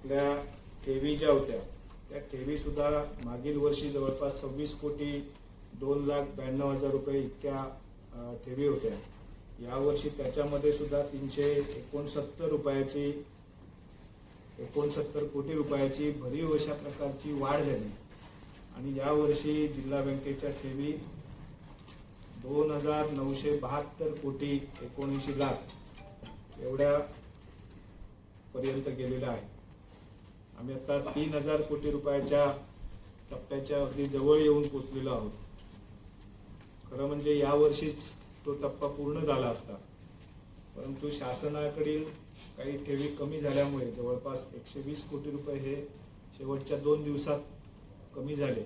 आपल्या ठेवी ज्या होत्या त्या ठेवी सुद्धा मागील वर्षी जवळपास सव्वीस कोटी दोन लाख ब्याण्णव हजार रुपये इतक्या ठेवी होत्या. यावर्षी त्याच्यामध्ये सुद्धा तीनशे एकोणसत्तर रुपयाची एकोणसत्तर कोटी रुपयाची भरीव अशा प्रकारची वाढ झाली. आणि यावर्षी जिल्हा बँकेच्या ठेवी दोन हजार नऊशे बहात्तर कोटी एकोणऐंशी लाख एवढ्या पर्यंत गेलेल्या आहे आम्ही आता तीन हजार कोटी रुपयाच्या टप्प्याच्या अगदी जवळ येऊन पोचलेलो आहोत. खरं म्हणजे यावर्षीच तो टप्पा पूर्ण झाला असता. परंतु शासनाकडील काही ठेवी कमी झाल्यामुळे जवळपास एकशे वीस कोटी रुपये हे शेवटच्या दोन दिवसात कमी झाले.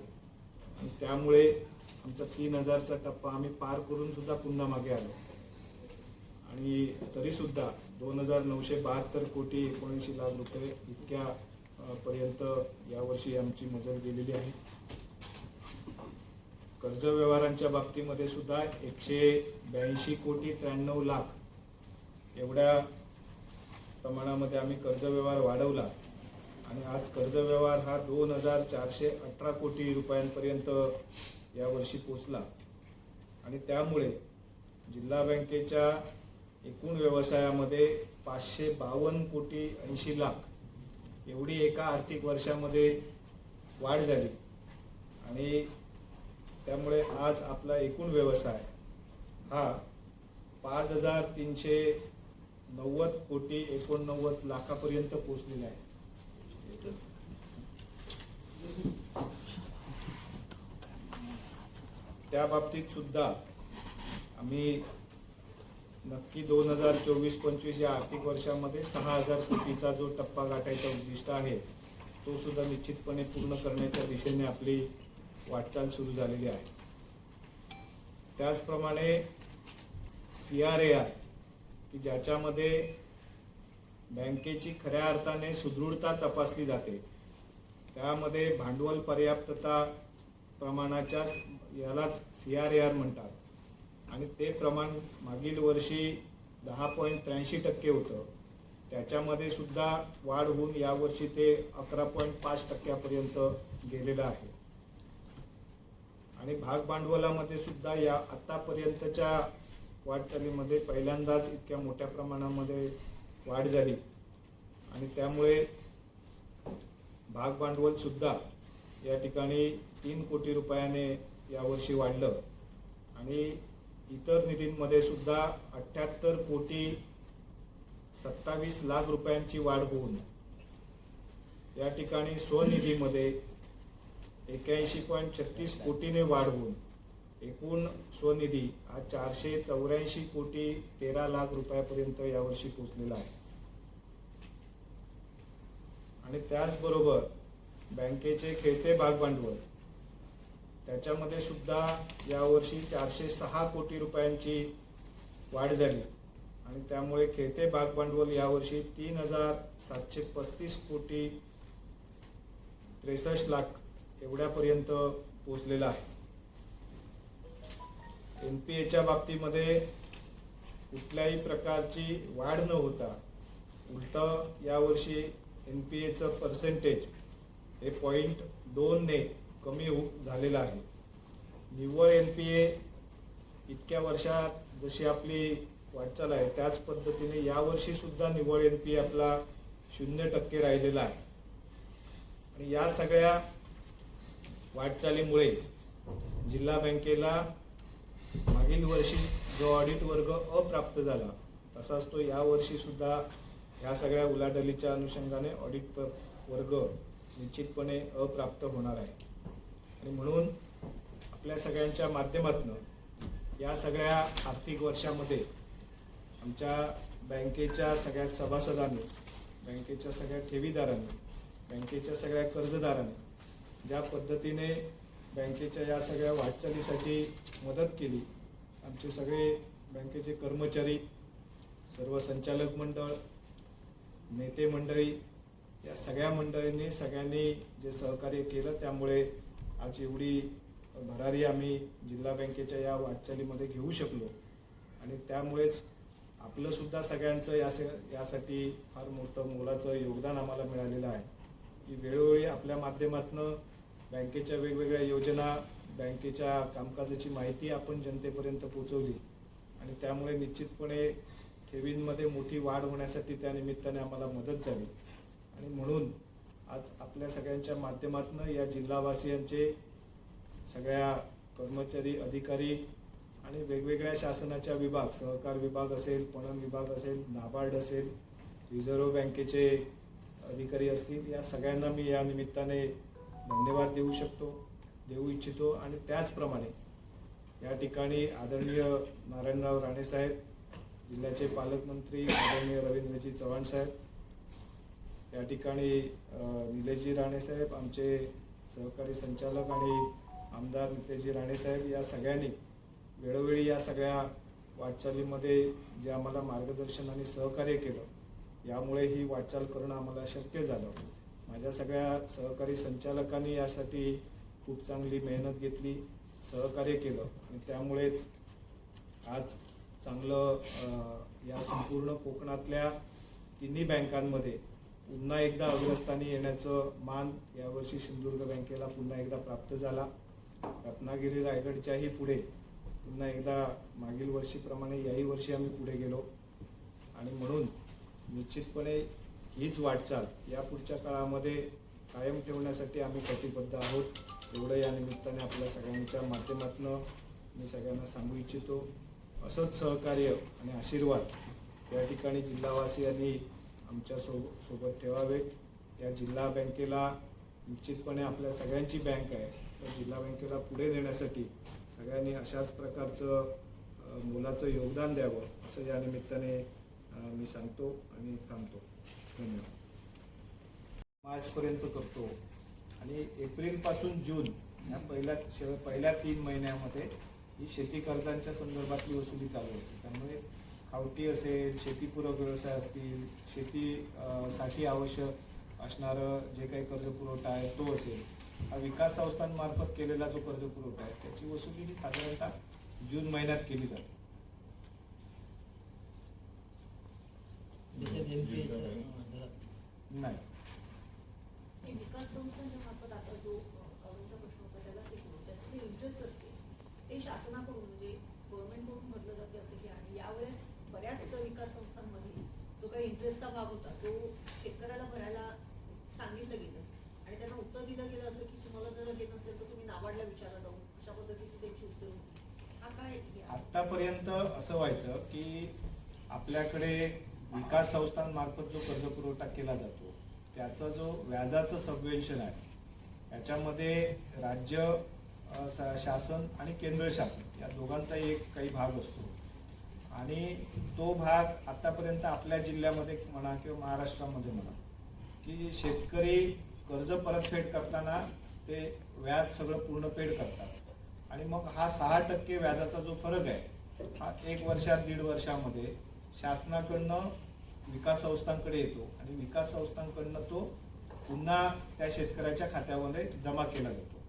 आणि त्यामुळे आमचा तीन हजारचा टप्पा आम्ही पार करून सुद्धा पुन्हा मागे आलो. आणि तरीसुद्धा दोन हजार नऊशे बहात्तर कोटी एकोणऐंशी लाख रुपये इतक्या पर्यंत यावर्षी आमची मजल गेलेली आहे. कर्ज व्यवहारांच्या बाबतीमध्ये सुद्धा एकशे ब्याऐंशी कोटी त्र्याण्णव लाख एवढ्या प्रमाणामध्ये आम्ही कर्ज व्यवहार वाढवला. आणि आज कर्ज व्यवहार हा दोन हजार चारशे अठरा कोटी रुपयांपर्यंत यावर्षी पोचला. आणि त्यामुळे जिल्हा बँकेच्या एकूण व्यवसायामध्ये पाचशे बावन्न कोटी ऐंशी लाख एवढी एका आर्थिक वर्षामध्ये वाढ झाली. आणि त्यामुळे आज आपला एकूण व्यवसाय हा पाच हजार तीनशे नव्वद कोटी एकोणनव्वद लाखापर्यंत पोहोचलेला आहे. त्या बाबतीत सुद्धा आम्ही नक्की दोन हजार चोवीस पंचवीस या आर्थिक वर्षामध्ये सहा हजार कोटीचा जो टप्पा गाठायचा उद्दिष्ट आहे तो सुद्धा निश्चितपणे पूर्ण करण्याच्या दिशेने आपली वाटचाल सुरू झालेली आहे. त्याचप्रमाणे सी आर ए आय की ज्याच्यामध्ये बँकेची खऱ्या अर्थाने सुदृढता तपासली जाते त्यामध्ये भांडवल पर्याप्तता प्रमाणाच्या यालाच सी आर ए आर म्हणतात. आणि ते प्रमाण मागील वर्षी दहा पॉईंट त्र्याऐंशी टक्के होतं. त्याच्यामध्ये सुद्धा वाढ होऊन यावर्षी ते अकरा पॉईंट पाच टक्क्यापर्यंत गेलेलं आहे. आणि भाग भांडवलामध्ये सुद्धा या आतापर्यंतच्या वाटचालीमध्ये पहिल्यांदाच इतक्या मोठ्या प्रमाणामध्ये वाढ झाली. आणि त्यामुळे भाग भांडवल सुद्धा या ठिकाणी तीन कोटी रुपयाने यावर्षी वाढलं. आणि इतर निधींमध्ये सुद्धा अठ्ठ्याहत्तर कोटी सत्तावीस लाख रुपयांची वाढ होऊन या ठिकाणी स्वनिधीमध्ये एक्याऐंशी पॉईंट छत्तीस कोटीने वाढ होऊन एकूण स्वनिधी हा चारशे चौऱ्याऐंशी कोटी तेरा लाख रुपयापर्यंत यावर्षी पोहोचलेला आहे. आणि त्याचबरोबर बँकेचे खेळते भाग भांडवल त्याच्यामध्ये सुद्धा यावर्षी चारशे सहा कोटी रुपयांची वाढ झाली. आणि त्यामुळे खेळते भाग भांडवल यावर्षी तीन हजार सातशे पस्तीस कोटी त्रेसष्ट लाख एवढ्यापर्यंत पोचलेला आहे. एन पी एच्या बाबतीमध्ये कुठल्याही प्रकारची वाढ न होता उलट यावर्षी एन पी एचं पर्सेंटेज हे पॉईंट दोनने कमी झालेला आहे. निव्वळ एन पी ए इतक्या वर्षात जशी आपली वाटचाल आहे त्याच पद्धतीने यावर्षीसुद्धा निव्वळ एन पी ए आपला शून्य टक्के राहिलेला आहे. आणि या सगळ्या वाटचालीमुळे जिल्हा बँकेला मागील वर्षी जो ऑडिट वर्ग अप्राप्त झाला तसाच तो या सुद्धा ह्या सगळ्या उलाढालीच्या अनुषंगाने ऑडिट वर्ग निश्चितपणे अप्राप्त होणार आहे. आणि म्हणून आपल्या सगळ्यांच्या माध्यमातून या सगळ्या आर्थिक वर्षामध्ये आमच्या बँकेच्या सगळ्या सभासदांनी बँकेच्या सगळ्या ठेवीदारांनी बँकेच्या सगळ्या कर्जदारांनी ज्या पद्धतीने बँकेच्या या सगळ्या वाटचालीसाठी मदत केली आमचे सगळे बँकेचे कर्मचारी सर्व संचालक मंडळ नेते मंडळी या सगळ्या मंडळींनी सगळ्यांनी जे सहकार्य केलं त्यामुळे आज एवढी भरारी आम्ही जिल्हा बँकेच्या या वाटचालीमध्ये घेऊ शकलो. आणि त्यामुळेच आपलं सुद्धा सगळ्यांचं यास यासाठी फार मोठं मोलाचं योगदान आम्हाला मिळालेलं आहे. की वेळोवेळी आपल्या माध्यमातून बँकेच्या वेगवेगळ्या योजना बँकेच्या कामकाजाची माहिती आपण जनतेपर्यंत पोहोचवली आणि त्यामुळे निश्चितपणे ठेवींमध्ये मोठी वाढ होण्यासाठी त्या निमित्ताने आम्हाला मदत झाली. आणि म्हणून आज आपल्या सगळ्यांच्या माध्यमातून या जिल्हावासियांचे सगळ्या कर्मचारी अधिकारी आणि वेगवेगळ्या शासनाच्या विभाग सहकार विभाग असेल पणन विभाग असेल नाबार्ड असेल रिझर्व्ह बँकेचे अधिकारी असतील या सगळ्यांना मी या निमित्ताने धन्यवाद देऊ शकतो देऊ इच्छितो आणि त्याचप्रमाणे या ठिकाणी आदरणीय नारायणराव राणेसाहेब जिल्ह्याचे पालकमंत्री आदरणीय रवींद्रजी चव्हाण साहेब या ठिकाणी अ, निलेशजी राणेसाहेब आमचे सहकारी संचालक आणि आमदार नितेशजी राणेसाहेब या सगळ्यांनी वेळोवेळी या सगळ्या वाटचालीमध्ये जे आम्हाला मार्गदर्शन आणि सहकार्य केलं यामुळे ही वाटचाल करणं आम्हाला शक्य झालं. माझ्या सगळ्या सहकारी संचालकांनी यासाठी खूप चांगली मेहनत घेतली सहकार्य केलं आणि त्यामुळेच आज चांगलं या संपूर्ण कोकणातल्या तिन्ही बँकांमध्ये पुन्हा एकदा अग्रस्थानी येण्याचं मान यावर्षी सिंधुदुर्ग बँकेला पुन्हा एकदा प्राप्त झाला. रत्नागिरी रायगडच्याही पुढे पुन्हा एकदा मागील वर्षीप्रमाणे याही वर्षी आम्ही पुढे गेलो. आणि म्हणून निश्चितपणे हीच वाटचाल या पुढच्या काळामध्ये कायम ठेवण्यासाठी आम्ही कटिबद्ध आहोत. एवढं या निमित्ताने आपल्या सगळ्यांच्या माध्यमातून मी सगळ्यांना सांगू इच्छितो. असंच सहकार्य आणि आशीर्वाद या ठिकाणी जिल्हावासियांनी आमच्या सो सोबत ठेवावे या जिल्हा बँकेला निश्चितपणे आपल्या सगळ्यांची बँक आहे. तर जिल्हा बँकेला पुढे नेण्यासाठी सगळ्यांनी अशाच प्रकारचं मोलाचं योगदान द्यावं असं या निमित्ताने मी सांगतो आणि थांबतो. धन्यवाद. मार्चपर्यंत करतो. आणि एप्रिलपासून जून या पहिल्या पहिल्या तीन महिन्यामध्ये ही शेती कर्जांच्या संदर्भातली वसुली चालू होती. त्यामुळे खावटी असेल शेतीपूरक व्यवसाय असतील शेती साठी आवश्यक असणारं जे काही कर्ज पुरवठा आहे तो असेल. हा विकास संस्थांमार्फत केलेला जो कर्ज पुरवठा आहे त्याची वसुली ही साधारणतः जून महिन्यात केली जाते. नाही हे विकास संस्थांच्या मार्फत आता जो कॉलेजचा प्रश्न होता त्याला ते करू त्याचे जे इंटरेस्ट असते ते शासनाकडून म्हणजे गव्हर्नमेंटकडून भरलं जाते असं की आणि यावेळेस बऱ्याच विकास संस्थांमध्ये जो इंटरेस्टचा भाग होता. तो शेतकऱ्याला भरायला सांगितलं गेलं. आणि त्यांना उत्तर दिलं गेलं असं की तुम्हाला जर हे नसेल तर तुम्ही नाबार्डला विचारा जाऊन. अशा पद्धतीची त्यांची उत्तर होती. आतापर्यंत असं व्हायचं की आपल्याकडे विकास संस्थांमार्फत जो कर्ज पुरवठा केला जातो त्याचा जो व्याजाचं सबवेन्शन आहे याच्यामध्ये राज्य शासन आणि केंद्र शासन या दोघांचाही एक काही भाग असतो. आणि तो भाग आतापर्यंत आपल्या जिल्ह्यामध्ये म्हणा किंवा महाराष्ट्रामध्ये म्हणा की शेतकरी कर्ज परतफेड करताना ते व्याज सगळं पूर्ण पेड करतात. आणि मग हा सहा टक्के व्याजाचा जो फरक आहे हा एक वर्षात दीड वर्षामध्ये शासनाकडनं विकास संस्थांकडे येतो आणि विकास संस्थांकडनं तो पुन्हा त्या शेतकऱ्याच्या खात्यामध्ये जमा केला जातो.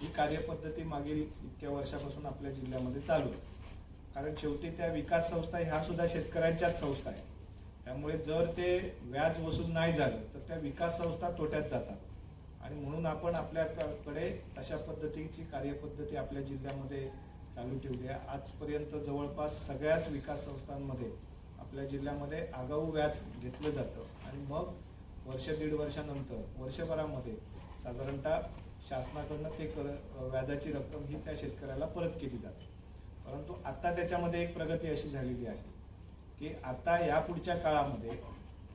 ही कार्यपद्धती मागील इतक्या वर्षापासून आपल्या जिल्ह्यामध्ये चालू आहे. कारण शेवटी त्या विकास संस्था ह्या सुद्धा शेतकऱ्यांच्याच संस्था आहे त्यामुळे जर ते व्याज वसूल नाही झालं तर त्या विकास संस्था तोट्यात जातात. आणि म्हणून आपण आपल्याकडे अशा पद्धतीची कार्यपद्धती आपल्या जिल्ह्यामध्ये चालू ठेवली आहे. आजपर्यंत जवळपास सगळ्याच विकास संस्थांमध्ये आपल्या जिल्ह्यामध्ये आगाऊ व्याज घेतलं जातं. आणि मग वर्ष दीड वर्षानंतर वर्षभरामध्ये साधारणतः शासनाकडनं ते कर व्याजाची रक्कम ही त्या शेतकऱ्याला परत केली जाते. परंतु आता त्याच्यामध्ये एक प्रगती अशी झालेली आहे की आता या पुढच्या काळामध्ये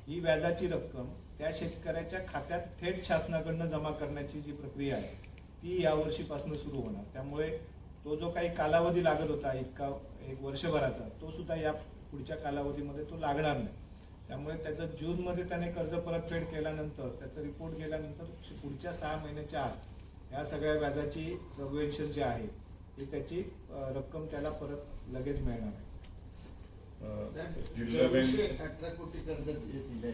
ही व्याजाची रक्कम त्या शेतकऱ्याच्या खात्यात थेट शासनाकडनं जमा करण्याची जी प्रक्रिया आहे ती यावर्षीपासून सुरू होणार. त्यामुळे तो जो काही कालावधी लागत होता इतका एक वर्षभराचा तो सुद्धा या पुढच्या कालावधीमध्ये तो लागणार नाही. त्यामुळे त्याचं जूनमध्ये त्याने कर्ज परतफेड केल्यानंतर त्याचा रिपोर्ट गेल्यानंतर पुढच्या सहा महिन्याच्या आत या सगळ्या व्याजाची सबवेन्शन जे आहे ती त्याची रक्कम त्याला परत लगेच मिळणार आहे. जिल्हा बँक चौशे अठरा कोटी कर्ज जे दिलंय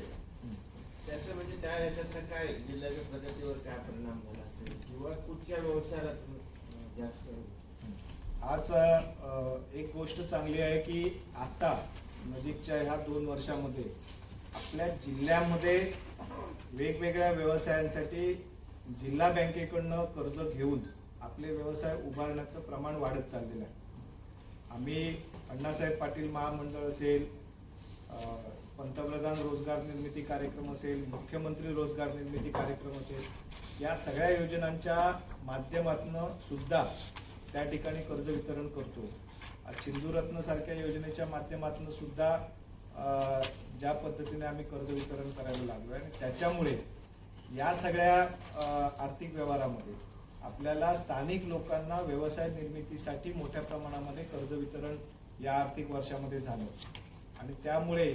त्याचं म्हणजे त्या ह्याच्यातनं काय जिल्ह्याच्या प्रगतीवर काय परिणाम झाला असेल? किंवा कुठच्या व्यवसायाला अं, जास्त आज एक गोष्ट चांगली आहे की आता नजीकच्या ह्या दोन वर्षामध्ये आपल्या जिल्ह्यामध्ये वेगवेगळ्या व्यवसायांसाठी जिल्हा बँकेकडनं कर्ज घेऊन आपले व्यवसाय उभारण्याचं प्रमाण वाढत चाललेलं आहे. आम्ही अण्णासाहेब पाटील महामंडळ असेल पंतप्रधान रोजगार निर्मिती कार्यक्रम असेल मुख्यमंत्री रोजगार निर्मिती कार्यक्रम असेल या सगळ्या योजनांच्या माध्यमातून सुद्धा त्या ठिकाणी कर्ज वितरण करतो. सिंधुरत्न सारख्या योजनेच्या माध्यमातून सुद्धा ज्या पद्धतीने आम्ही कर्ज वितरण करायला लागलो आहे आणि त्याच्यामुळे या सगळ्या आर्थिक व्यवहारामध्ये आपल्याला स्थानिक लोकांना व्यवसाय निर्मितीसाठी मोठ्या प्रमाणामध्ये कर्ज वितरण या आर्थिक वर्षामध्ये झालं आणि त्यामुळे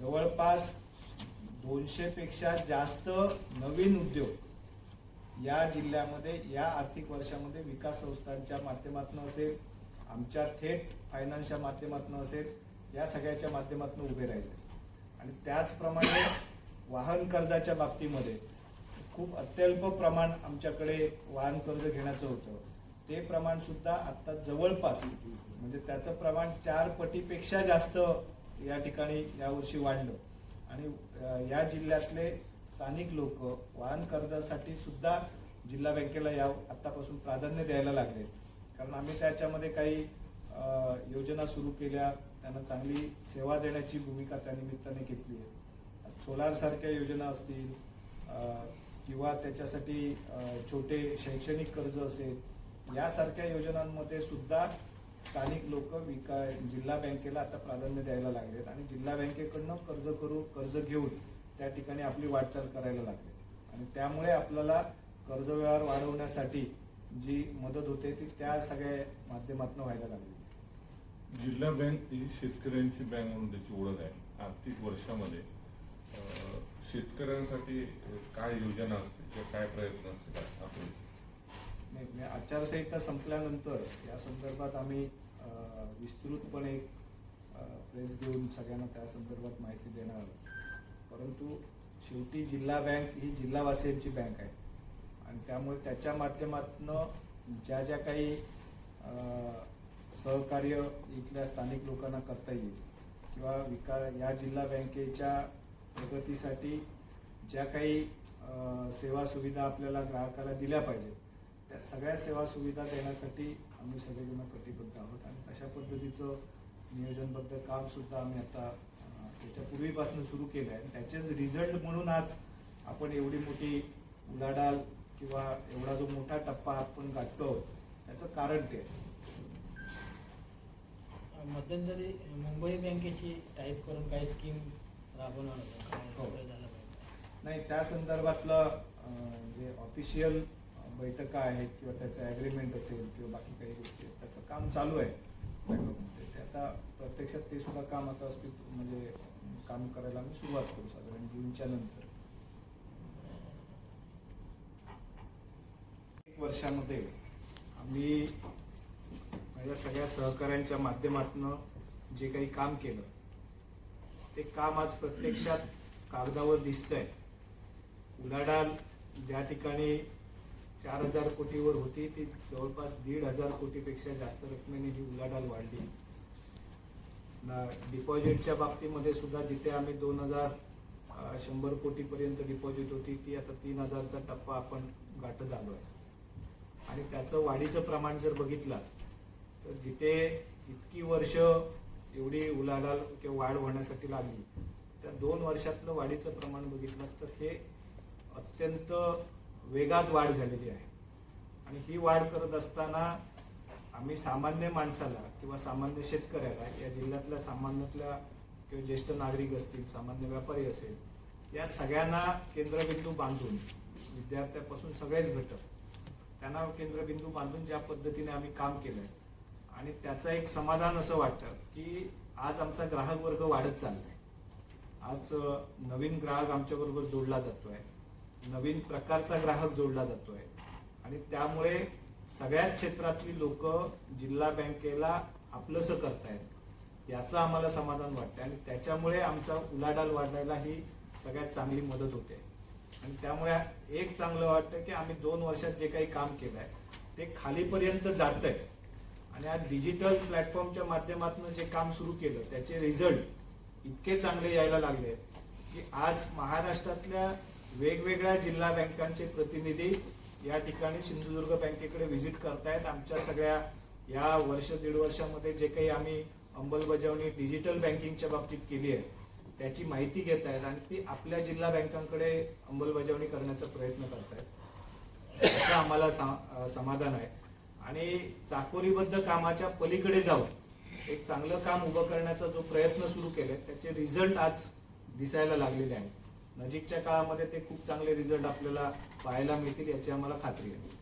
जवळपास दोनशे पेक्षा जास्त नवीन उद्योग या जिल्ह्यामध्ये या आर्थिक वर्षामध्ये विकास संस्थांच्या माध्यमातून असेल आमच्या थेट फायनान्सच्या माध्यमातून असेल या सगळ्याच्या माध्यमातून उभे राहिले. आणि त्याचप्रमाणे वाहन कर्जाच्या बाबतीमध्ये खूप अत्यल्प प्रमाण आमच्याकडे वाहन कर्ज घेण्याचं होतं. ते प्रमाण सुद्धा आता जवळपास म्हणजे त्याचं प्रमाण चार पटीपेक्षा जास्त या ठिकाणी यावर्षी वाढलं. आणि या जिल्ह्यातले स्थानिक लोक वाहन कर्जासाठी सुद्धा जिल्हा बँकेला या आतापासून प्राधान्य द्यायला लागले कारण आम्ही त्याच्यामध्ये काही योजना सुरू केल्या त्यांना चांगली सेवा देण्याची भूमिका त्या निमित्ताने घेतली आहे. सोलार सारख्या योजना असतील किंवा त्याच्यासाठी छोटे शैक्षणिक कर्ज असेल यासारख्या योजनांमध्ये सुद्धा स्थानिक लोक विका जिल्हा बँकेला आता प्राधान्य द्यायला लागलेत आणि जिल्हा बँकेकडनं कर्ज करू कर्ज घेऊन त्या ठिकाणी आपली वाटचाल करायला लागली आणि त्यामुळे आपल्याला कर्ज व्यवहार वाढवण्यासाठी जी मदत होते ती त्या सगळ्या माध्यमातून व्हायला लागली. जिल्हा बँक ही शेतकऱ्यांची बँक म्हणून त्याची ओळख आहे. आर्थिक वर्षामध्ये शेतकऱ्यांसाठी काय योजना असते किंवा काय प्रयत्न असते आपण? नाही आचारसंहिता संपल्यानंतर या संदर्भात आम्ही विस्तृतपणे प्रेस घेऊन सगळ्यांना त्या संदर्भात माहिती देणार आहोत. परंतु शेवटी जिल्हा बँक ही जिल्हावासियांची बँक आहे. आणि त्यामुळे त्याच्या माध्यमातून ज्या ज्या काही सहकार्य इथल्या स्थानिक लोकांना करता येईल किंवा विका या जिल्हा बँकेच्या प्रगतीसाठी ज्या काही सेवा सुविधा आपल्याला ग्राहकाला दिल्या पाहिजेत त्या सगळ्या सेवा सुविधा देण्यासाठी आम्ही सगळेजण कटिबद्ध आहोत आणि तशा पद्धतीचं नियोजनबद्ध काम सुद्धा आम्ही आता त्याच्या पूर्वीपासून सुरू केलं आहे त्याचेच रिझल्ट म्हणून आज आपण एवढी मोठी उलाढाल किंवा एवढा जो मोठा टप्पा आपण गाठतो त्याचं कारण ते. मध्यंतरी मुंबई बँकेशी टाईप करून काही स्कीम हो. नाही त्या संदर्भातलं जे ऑफिशियल बैठका आहेत किंवा त्याचं ॲग्रीमेंट असेल किंवा बाकी काही गोष्टी आहेत त्याचं काम चालू आहे ते आता प्रत्यक्षात ते सुद्धा काम आता अस्तित्व म्हणजे काम करायला आम्ही सुरुवात करू साधारण जूनच्या नंतर. एक वर्षामध्ये आम्ही माझ्या सगळ्या सहकाऱ्यांच्या माध्यमातून जे काही काम केलं ते काम आज प्रत्यक्षात कागदावर दिसतंय. उलाढाल ज्या ठिकाणी चार हजार कोटीवर होती ती जवळपास दीड हजार कोटीपेक्षा जास्त रकमेने ही उलाढाल वाढली. ना डिपॉझिटच्या बाबतीमध्ये सुद्धा जिथे आम्ही दोन हजार शंभर कोटीपर्यंत डिपॉझिट होती ती आता तीन हजारचा टप्पा आपण गाठत आलो आहे आणि त्याचं वाढीचं प्रमाण जर बघितलं तर जिथे इतकी वर्ष एवढी उलाढाल किंवा वाढ होण्यासाठी लागली. त्या दोन वर्षातलं वाढीचं प्रमाण बघितलं तर हे अत्यंत वेगात वाढ झालेली आहे. आणि ही वाढ करत असताना आम्ही सामान्य माणसाला किंवा सामान्य शेतकऱ्याला या जिल्ह्यातल्या सामान्यातल्या किंवा ज्येष्ठ नागरिक असतील सामान्य व्यापारी असेल या सगळ्यांना केंद्रबिंदू बांधून विद्यार्थ्यापासून सगळेच घटक त्यांना केंद्रबिंदू बांधून ज्या पद्धतीने आम्ही काम केलं आहे आणि त्याचं एक समाधान असं वाटतं की आज आमचा ग्राहक वर्ग वाढत चाललाय. आज नवीन ग्राहक आमच्या बरोबर जोडला जातोय. नवीन प्रकारचा ग्राहक जोडला जातोय. आणि त्यामुळे सगळ्याच क्षेत्रातली लोक जिल्हा बँकेला आपलंसं करतायत याचं आम्हाला समाधान वाटतं आणि त्याच्यामुळे आमचा उलाढाल वाढायला ही सगळ्यात चांगली मदत होते. आणि त्यामुळे एक चांगलं वाटतं की आम्ही दोन वर्षात जे काही काम केलंय ते खालीपर्यंत जात आहे आणि आज डिजिटल प्लॅटफॉर्मच्या माध्यमातून जे काम सुरू केलं त्याचे रिझल्ट इतके चांगले यायला लागले आहेत की आज महाराष्ट्रातल्या वेगवेगळ्या जिल्हा बँकांचे प्रतिनिधी या ठिकाणी सिंधुदुर्ग बँकेकडे व्हिजिट करतायत. आमच्या सगळ्या या वर्ष दीड वर्षामध्ये जे काही आम्ही अंमलबजावणी डिजिटल बँकिंगच्या बाबतीत केली आहे त्याची माहिती घेत आहेत आणि ती आपल्या जिल्हा बँकांकडे अंमलबजावणी करण्याचा प्रयत्न करतायत. याचं आम्हाला सा- समाधान आहे. आणि चाकोरीबद्ध कामाच्या पलीकडे जाऊन एक चांगलं काम उभं करण्याचा जो प्रयत्न सुरू केले त्याचे रिझल्ट आज दिसायला लागलेले आहेत. नजीकच्या काळामध्ये ते खूप चांगले रिझल्ट आपल्याला पाहायला मिळतील याची आम्हाला खात्री आहे.